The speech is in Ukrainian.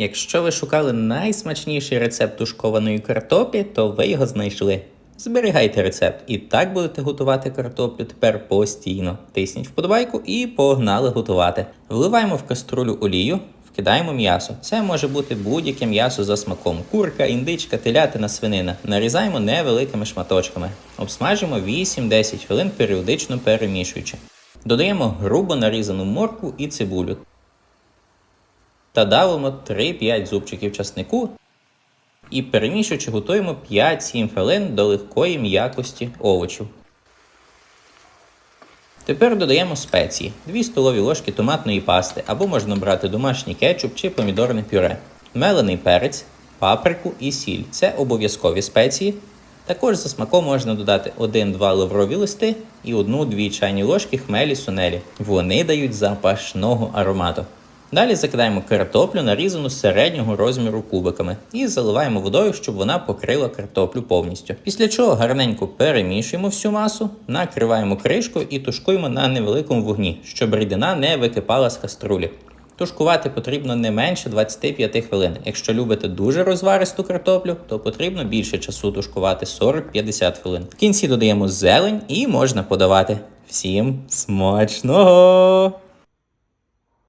Якщо ви шукали найсмачніший рецепт тушкованої картоплі, то ви його знайшли. Зберігайте рецепт і так будете готувати картоплю тепер постійно. Тисніть вподобайку і погнали готувати. Вливаємо в каструлю олію, вкидаємо м'ясо. Це може бути будь-яке м'ясо за смаком: курка, індичка, телятина, свинина. Нарізаємо невеликими шматочками. Обсмажимо 8-10 хвилин, періодично перемішуючи. Додаємо грубо нарізану моркву і цибулю. Та давимо 3-5 зубчиків часнику і перемішуючи готуємо 5-7 хвилин до легкої м'якості овочів. Тепер додаємо спеції: 2 столові ложки томатної пасти або можна брати домашній кетчуп чи помідорне пюре, мелений перець, паприку і сіль. Це обов'язкові спеції. Також за смаком можна додати 1-2 лаврові листи і 1-2 чайні ложки хмелі сунелі. Вони дають запашного аромату. Далі закидаємо картоплю, нарізану середнього розміру кубиками, і заливаємо водою, щоб вона покрила картоплю повністю. Після чого гарненько перемішуємо всю масу, накриваємо кришкою і тушкуємо на невеликому вогні, щоб рідина не википала з каструлі. Тушкувати потрібно не менше 25 хвилин. Якщо любите дуже розваристу картоплю, то потрібно більше часу тушкувати 40-50 хвилин. В кінці додаємо зелень і можна подавати. Всім смачного!